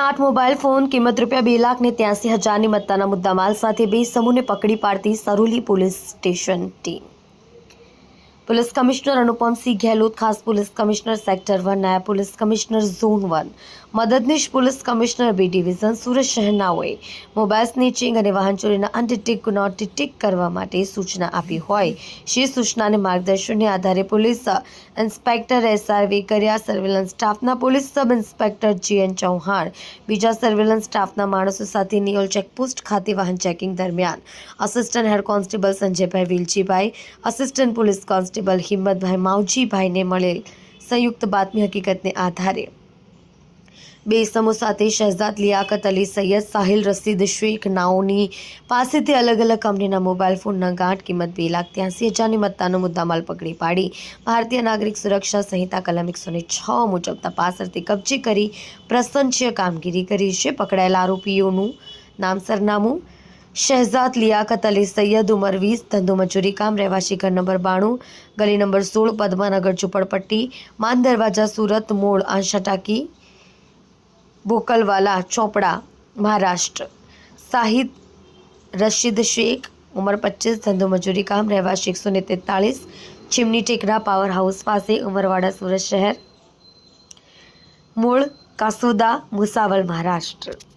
આઠ mobile phone કિંમત રૂપિયા બે લાખ ને ત્યાસી હજારની મત્તાના મુદ્દામાલ સાથે બે સમૂહને પકડી પાડતી Saroli police station team. Police commissioner Anupamsinh Gehlot, ખાસ પોલીસ કમિશનર સેક્ટર વન, નાયબ પોલીસ કમિશનર ઝોન વન. મદદનીશ police commissioner B division Surat શહેરનાઓએ mobile snatching અને વાહન ચોરીના અનડિટેક ગુનો ડિટેક કરવા માટે સૂચના આપી હોય. જે સૂચનાને માર્ગદર્શનને આધારે police inspector SR Vekariya surveillance સ્ટાફના police sub inspector GN Chauhan. બીજા સર્વેલન્સ સ્ટાફના માણસો સાથે નિયોલ ચેકપોસ્ટ ખાતે વાહન ચેકિંગ દરમિયાન. Assistant head constable Sanjaybhai Viljibhai, assistant police constable Himmatbhai માવજીભાઈને મળેલ સંયુક્ત બાતમી હકીકતને આધારે. બે સમૂહ સાથે શહેજાદ લિયાકત અલી સૈયદ સાહિલ રસીદ શેખ નાઓની પાસેથી અલગ અલગ કંપનીના મોબાઈલ ફોનના ગાંઠ કિંમત બે લાખ ત્યાંસી હજારની મત્તાનો મુદ્દામાલ પકડી પાડી. ભારતીય નાગરિક સુરક્ષા સંહિતા કલમ એકસો ને છ મુજબ તપાસ અર્થે કબજે કરી પ્રસંચીય કામગીરી કરી છે. પકડાયેલા આરોપીઓનું નામ સરનામું શહેજાદ લિયાકત અલી સૈયદ ઉમર વીસ, ધંધો મજૂરી કામ, રહેવાસી ઘર નંબર બાણું, ગલી નંબર સોળ, પદ્માનગર ઝુંપડપટ્ટી, માન દરવાજા સુરત મોડ આંશા ટાંકી ભોકલવાલા, ચોપડા, મહારાષ્ટ્ર. સાહિદ રશીદ શેખ, ઉંમર પચીસ, ધંધો મજૂરી કામ, રહેવાસી એકસો ને તેતાળીસ ચીમની ટેકરા પાવર હાઉસ પાસે, ઉમરવાડા, સુરત શહેર. મૂળ, કાસુદા, મુસાવલ, મહારાષ્ટ્ર.